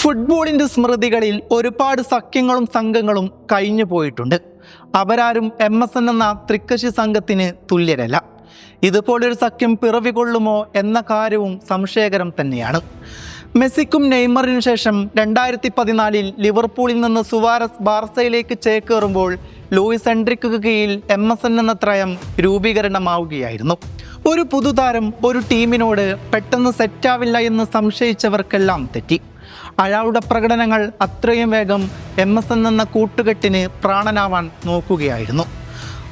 ഫുട്ബോളിന്റെ സ്മൃതികളിൽ ഒരുപാട് സഖ്യങ്ങളും സംഘങ്ങളും കഴിഞ്ഞു പോയിട്ടുണ്ട്. അവരാരും എം എസ് എൻ എന്ന തൃക്കശി സംഘത്തിന് തുല്യരല്ല. ഇതുപോലൊരു സഖ്യം പിറവികൊള്ളുമോ എന്ന കാര്യവും സംശയകരം തന്നെയാണ്. മെസ്സിക്കും നെയ്മറിനു ശേഷം രണ്ടായിരത്തി പതിനാലിൽ ലിവർപൂളിൽ നിന്ന് സുവാരസ് ബാർസയിലേക്ക് ചേക്കേറുമ്പോൾ ലൂയിസ് എൻഡ്രിക്ക് കീഴിൽ എം എസ് എൻ എന്ന ത്രയം രൂപീകരണമാവുകയായിരുന്നു. ഒരു പുതുതാരം ഒരു ടീമിനോട് പെട്ടെന്ന് സെറ്റാവില്ല എന്ന് സംശയിച്ചവർക്കെല്ലാം തെറ്റി. അയാളുടെ പ്രകടനങ്ങൾ അത്രയും വേഗം എം എസ് എൻ എന്ന കൂട്ടുകെട്ടിന് പ്രാണനാവാൻ നോക്കുകയായിരുന്നു.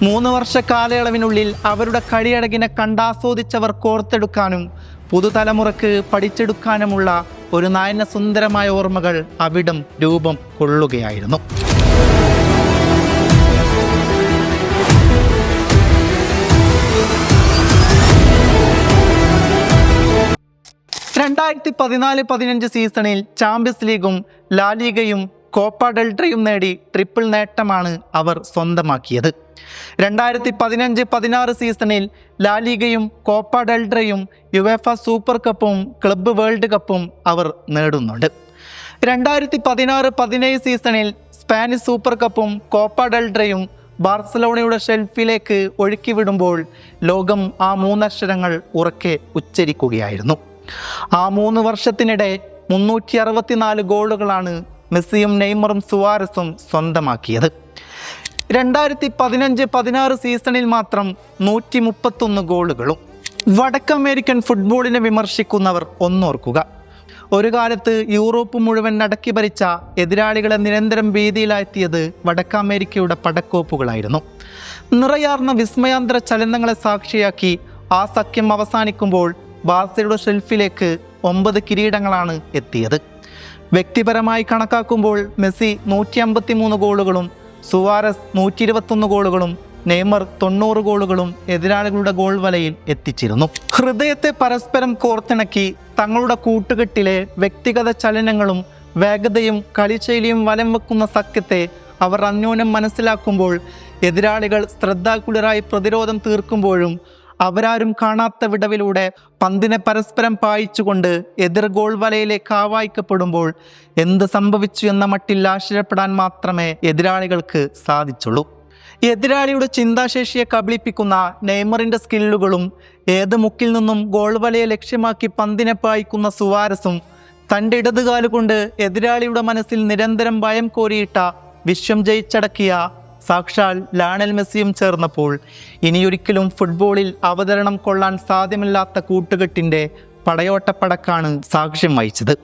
മൂന്ന് വർഷ കാലയളവിനുള്ളിൽ അവരുടെ കളിയടകിനെ കണ്ടാസ്വദിച്ചവർ കോർത്തെടുക്കാനും പുതുതലമുറക്ക് പഠിച്ചെടുക്കാനുമുള്ള ഒരു നയന സുന്ദരമായ ഓർമ്മകൾ അവിടം രൂപം കൊള്ളുകയായിരുന്നു. രണ്ടായിരത്തി പതിനാല് പതിനഞ്ച് സീസണിൽ ചാമ്പ്യൻസ് ലീഗും ലാലിഗയും കോപ്പ ഡെൽട്രയും നേടി ട്രിപ്പിൾ നേട്ടമാണ് അവർ സ്വന്തമാക്കിയത്. രണ്ടായിരത്തി പതിനഞ്ച് പതിനാറ് സീസണിൽ ലാലിഗയും കോപ്പ ഡെൽട്രയും യുവേഫ സൂപ്പർ കപ്പും ക്ലബ്ബ് വേൾഡ് കപ്പും അവർ നേടുന്നുണ്ട്. രണ്ടായിരത്തി പതിനാറ് പതിനേഴ് സീസണിൽ സ്പാനിഷ് സൂപ്പർ കപ്പും കോപ്പ ഡെൽട്രയും ബാർസലോണയുടെ ഷെൽഫിലേക്ക് ഒഴുക്കിവിടുമ്പോൾ ലോകം ആ മൂന്നക്ഷരങ്ങൾ ഉറക്കെ ഉച്ചരിക്കുകയായിരുന്നു. ആ മൂന്ന് വർഷത്തിനിടെ മുന്നൂറ്റി അറുപത്തിനാല് ഗോളുകളാണ് മെസ്സിയും നെയ്മറും സുവാരസും സ്വന്തമാക്കിയത്. രണ്ടായിരത്തി പതിനഞ്ച് പതിനാറ് സീസണിൽ മാത്രം നൂറ്റി മുപ്പത്തൊന്ന് ഗോളുകളും. വടക്കമേരിക്കൻ ഫുട്ബോളിനെ വിമർശിക്കുന്നവർ ഒന്നോർക്കുക. ഒരു കാലത്ത് യൂറോപ്പ് മുഴുവൻ അടക്കി ഭരിച്ച എതിരാളികളെ നിരന്തരം ഭീതിയിലാഴ്ത്തിയത് വടക്കമേരിക്കയുടെ പടക്കോപ്പുകളായിരുന്നു. നിറയാർന്ന വിസ്മയാന്തര ചലനങ്ങളെ സാക്ഷിയാക്കി ആ സഖ്യം അവസാനിക്കുമ്പോൾ ബാർസയുടെ ഷെൽഫിലേക്ക് ഒമ്പത് കിരീടങ്ങളാണ് എത്തിയത്. വ്യക്തിപരമായി കണക്കാക്കുമ്പോൾ മെസ്സി നൂറ്റി അമ്പത്തി മൂന്ന് ഗോളുകളും സുവാരസ് നൂറ്റി ഇരുപത്തൊന്ന് ഗോളുകളും നെയ്മർ തൊണ്ണൂറ് ഗോളുകളും എതിരാളികളുടെ ഗോൾ വലയിൽ എത്തിച്ചിരുന്നു. ഹൃദയത്തെ പരസ്പരം കോർത്തിണക്കി തങ്ങളുടെ കൂട്ടുകെട്ടിലെ വ്യക്തിഗത ചലനങ്ങളും വേഗതയും കളിശൈലിയും വലം വെക്കുന്ന സഖ്യത്തെ അവർ അന്യോന്യം മനസ്സിലാക്കുമ്പോൾ എതിരാളികൾ ശ്രദ്ധാകുലരായി പ്രതിരോധം തീർക്കുമ്പോഴും അവരാരും കാണാത്ത വിടവിലൂടെ പന്തിനെ പരസ്പരം പായിച്ചുകൊണ്ട് എതിർ ഗോൾ വലയിലേക്ക് ആവായിക്കപ്പെടുമ്പോൾ എന്ത് സംഭവിച്ചു എന്ന മട്ടിൽ ആശ്ചര്യപ്പെടാൻ മാത്രമേ എതിരാളികൾക്ക് സാധിച്ചുള്ളൂ. എതിരാളിയുടെ ചിന്താശേഷിയെ കബളിപ്പിക്കുന്ന നെയ്മറിന്റെ സ്കില്ലുകളും ഏത് മുക്കിൽ നിന്നും ഗോൾ വലയെ ലക്ഷ്യമാക്കി പന്തിനെ പായിക്കുന്ന സുവാരസും തന്റെ ഇടതുകാലുകൊണ്ട് എതിരാളിയുടെ മനസ്സിൽ നിരന്തരം ഭയം കോരിയിട്ട വിശ്വം ജയിച്ചടക്കിയ സാക്ഷാൽ ലാണൽ മെസ്സിയും ചേർന്നപ്പോൾ ഇനിയൊരിക്കലും ഫുട്ബോളിൽ അവതരണം കൊള്ളാൻ സാധ്യമല്ലാത്ത കൂട്ടുകെട്ടിന്റെ പടയോട്ടപ്പടക്കാണ് സാക്ഷ്യം വഹിച്ചത്.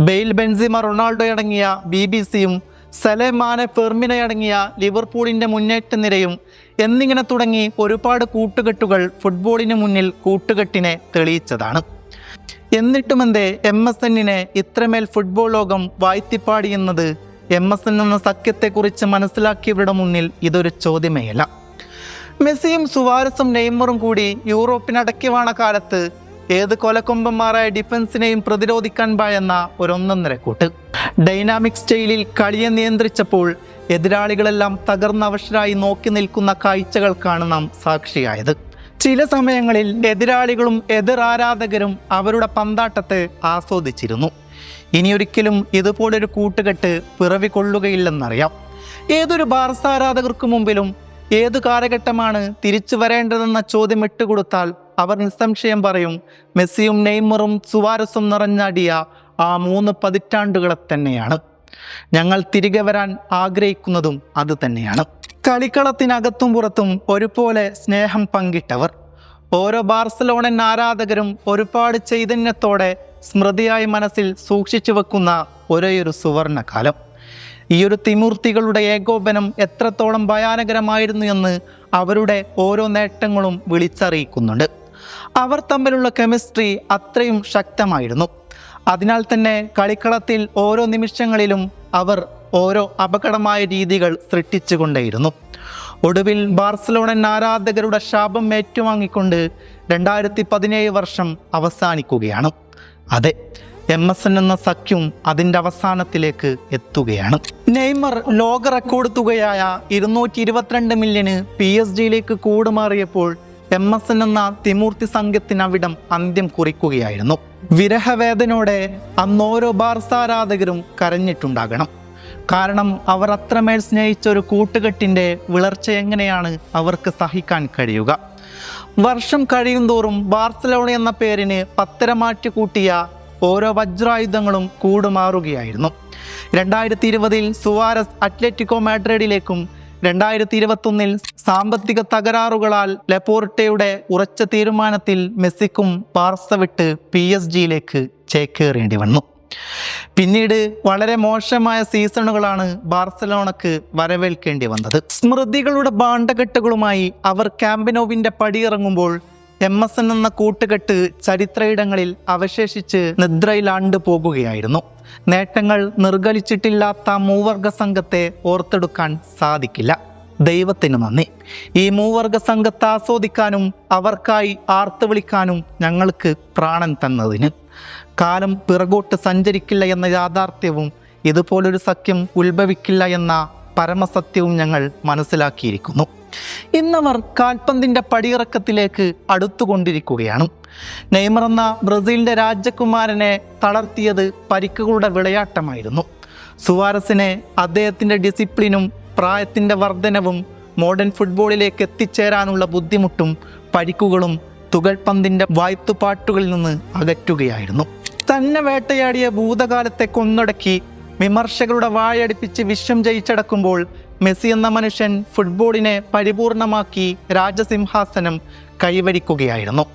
ബെയിൽ ബെൻസിമ റൊണാൾഡോ അടങ്ങിയ ബി ബി സിയും സലേമാന ഫെർമിനെ അടങ്ങിയ ലിവർപൂളിന്റെ മുന്നേറ്റ നിരയും എന്നിങ്ങനെ തുടങ്ങി ഒരുപാട് കൂട്ടുകെട്ടുകൾ ഫുട്ബോളിന് മുന്നിൽ കൂട്ടുകെട്ടിനെ തെളിയിച്ചതാണ്. എന്നിട്ടുമെന്തേ എം എസ് എന്നിനെ ഇത്രമേൽ ഫുട്ബോൾ ലോകം വാഴ്ത്തിപ്പാടിയെന്നത് എം എസ് എൻ എന്ന സഖ്യത്തെക്കുറിച്ച് മനസ്സിലാക്കിയവരുടെ മുന്നിൽ ഇതൊരു ചോദ്യമേയല്ല. മെസ്സിയും സുവാരസും നെയ്മറും കൂടി യൂറോപ്പിനടക്കി വാണ കാലത്ത് ഏത് കൊലക്കൊമ്പന്മാരായ ഡിഫൻസിനെയും പ്രതിരോധിക്കാൻ പായെന്ന ഒരൊന്നൊന്നര കൂട്ട് ഡൈനാമിക് സ്റ്റൈലിൽ കളിയെ നിയന്ത്രിച്ചപ്പോൾ എതിരാളികളെല്ലാം തകർന്നവശരായി നോക്കി നിൽക്കുന്ന കാഴ്ചകൾക്കാണ് നാം സാക്ഷിയായത്. ചില സമയങ്ങളിൽ എതിരാളികളും എതിർ ആരാധകരും അവരുടെ പന്താട്ടത്തെ ആസ്വദിച്ചിരുന്നു. ഇനിയൊരിക്കലും ഇതുപോലൊരു കൂട്ടുകെട്ട് പിറവികൊള്ളുകയില്ലെന്നറിയാം ഏതൊരു ബാർസ ആരാധകർക്ക് മുമ്പിലും ഏതു കാലഘട്ടമാണ് തിരിച്ചു വരേണ്ടതെന്ന ചോദ്യം ഇട്ടുകൊടുത്താൽ അവർ നിസ്സംശയം പറയും മെസ്സിയും നെയ്മറും സുവാരസും നിറഞ്ഞാടിയ ആ മൂന്ന് പതിറ്റാണ്ടുകളെ തന്നെയാണ്. ഞങ്ങൾ തിരികെ വരാൻ ആഗ്രഹിക്കുന്നതും അത് തന്നെയാണ്. കളിക്കളത്തിനകത്തും പുറത്തും ഒരുപോലെ സ്നേഹം പങ്കിട്ടവർ. ഓരോ ബാർസലോണൻ ആരാധകരും ഒരുപാട് ചൈതന്യത്തോടെ സ്മൃതിയായി മനസ്സിൽ സൂക്ഷിച്ചു വെക്കുന്ന ഒരേയൊരു സുവർണകാലം. ഈയൊരു തിമൂർത്തികളുടെ ഏകോപനം എത്രത്തോളം ഭയാനകരമായിരുന്നു എന്ന് അവരുടെ ഓരോ നേട്ടങ്ങളും വിളിച്ചറിയിക്കുന്നുണ്ട്. അവർ തമ്മിലുള്ള കെമിസ്ട്രി അത്രയും ശക്തമായിരുന്നു. അതിനാൽ തന്നെ കളിക്കളത്തിൽ ഓരോ നിമിഷങ്ങളിലും അവർ ഓരോ അപകടമായ രീതികൾ സൃഷ്ടിച്ചുകൊണ്ടേയിരുന്നു. ഒടുവിൽ ബാർസലോണൻ ആരാധകരുടെ ശാപം ഏറ്റുവാങ്ങിക്കൊണ്ട് രണ്ടായിരത്തി പതിനേഴ് വർഷം അവസാനിക്കുകയാണ്. അതെ എം എസ് എൻ എന്ന സഖ്യം അതിന്റെ അവസാനത്തിലേക്ക് എത്തുകയാണ്. നെയ്മർ ലോക റെക്കോർഡ് തുകയായ ഇരുന്നൂറ്റി ഇരുപത്തിരണ്ട് മില്യന് പി എസ് ജിയിലേക്ക് കൂടുമാറിയപ്പോൾ എം എസ് എൻ എന്ന തിമൂർത്തി സംഘത്തിനവിടം അന്ത്യം കുറിക്കുകയായിരുന്നു. വിരഹവേദനയോടെ അന്നോരോ ബാർസാരാധകരും കരഞ്ഞിട്ടുണ്ടാകണം. കാരണം അവർ അത്രമേൽ സ്നേഹിച്ച ഒരു കൂട്ടുകെട്ടിന്റെ വിളർച്ച എങ്ങനെയാണ് അവർക്ക് സഹിക്കാൻ കഴിയുക? വർഷം കഴിയുന്തോറും ബാർസലോണ എന്ന പേരിന് പത്തരമാറ്റി കൂട്ടിയ ഓരോ വജ്രായുധങ്ങളും കൂടുമാറുകയായിരുന്നു. രണ്ടായിരത്തി ഇരുപതിൽ സുവാരസ് അത്ലറ്റിക്കോ മാഡ്രിഡിലേക്കും രണ്ടായിരത്തി ഇരുപത്തൊന്നിൽ സാമ്പത്തിക തകരാറുകളാൽ ലെപ്പോർട്ടയുടെ ഉറച്ച തീരുമാനത്തിൽ മെസ്സിക്കും ബാർസ വിട്ട് പി എസ് ജിയിലേക്ക് ചേക്കേറേണ്ടി വന്നു. പിന്നീട് വളരെ മോശമായ സീസണുകളാണ് ബാർസലോണക്ക് വരവേൽക്കേണ്ടി വന്നത്. സ്മൃതികളുടെ ബാണ്ടകെട്ടുകളുമായി അവർ ക്യാമ്പിനോവിന്റെ പടിയിറങ്ങുമ്പോൾ എം എസ് എൻ എന്ന കൂട്ടുകെട്ട് ചരിത്രയിടങ്ങളിൽ അവശേഷിച്ച് നിദ്രയിലാണ്ട് പോകുകയായിരുന്നു. നേട്ടങ്ങൾ നിർഗലിച്ചിട്ടില്ലാത്ത മൂവർഗ സംഘത്തെ ഓർത്തെടുക്കാൻ സാധിക്കില്ല. ദൈവത്തിന് നന്ദി. ഈ മൂവർഗ സംഘത്തെ ആസ്വദിക്കാനും അവർക്കായി ആർത്തു വിളിക്കാനും ഞങ്ങൾക്ക് പ്രാണൻ തന്നതിന്. കാലം പിറകോട്ട് സഞ്ചരിക്കില്ല എന്ന യാഥാർത്ഥ്യവും ഇതുപോലൊരു സഖ്യം ഉത്ഭവിക്കില്ല എന്ന പരമസത്യവും ഞങ്ങൾ മനസ്സിലാക്കിയിരിക്കുന്നു. ഇന്നവർ കാൽപന്തിന്റെ പടിയിറക്കത്തിലേക്ക് അടുത്തുകൊണ്ടിരിക്കുകയാണ്. നെയ്മർ എന്ന ബ്രസീലിന്റെ രാജകുമാരനെ തളർത്തിയത് പരിക്കുകളുടെ വിളയാട്ടമായിരുന്നു. സുവാരസിനെ അദ്ദേഹത്തിന്റെ ഡിസിപ്ലിനും പ്രായത്തിന്റെ വർധനവും മോഡേൺ ഫുട്ബോളിലേക്ക് എത്തിച്ചേരാനുള്ള ബുദ്ധിമുട്ടും പരിക്കുകളും തുകൽപന്തിന്റെ വായ്ത്തുപാട്ടുകളിൽ നിന്ന് അകറ്റുകയായിരുന്നു. തന്നെ വേട്ടയാടിയ ഭൂതകാലത്തെ കൊന്നടക്കി വിമർശകരുടെ വായടിപ്പിച്ച് വിശ്വം ജയിച്ചടക്കുമ്പോൾ മെസ്സി എന്ന മനുഷ്യൻ ഫുട്ബോളിനെ പരിപൂർണമാക്കി രാജസിംഹാസനം കൈവരിക്കുകയായിരുന്നു.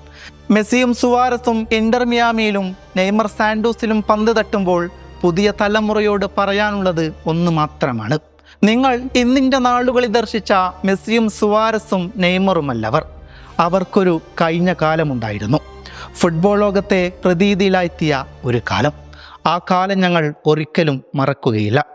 മെസ്സിയും സുവാരസും ഇന്റർ മിയാമിയിലും നെയ്മർ സാൻഡോസിലും പന്ത് തട്ടുമ്പോൾ പുതിയ തലമുറയോട് പറയാനുള്ളത് ഒന്ന് മാത്രമാണ്. നിങ്ങൾ ഇന്നിന്റെ നാളുകളിൽ ദർശിച്ച മെസ്സിയും സുവാരസും നെയ്മറുമല്ലവർ. അവർക്കൊരു കഴിഞ്ഞ കാലമുണ്ടായിരുന്നു. ഫുട്ബോൾ ലോകത്തെ പ്രതീതിയിലായെത്തിയ ഒരു കാലം. ആ കാലം ഞങ്ങൾ ഒരിക്കലും മറക്കുകയില്ല.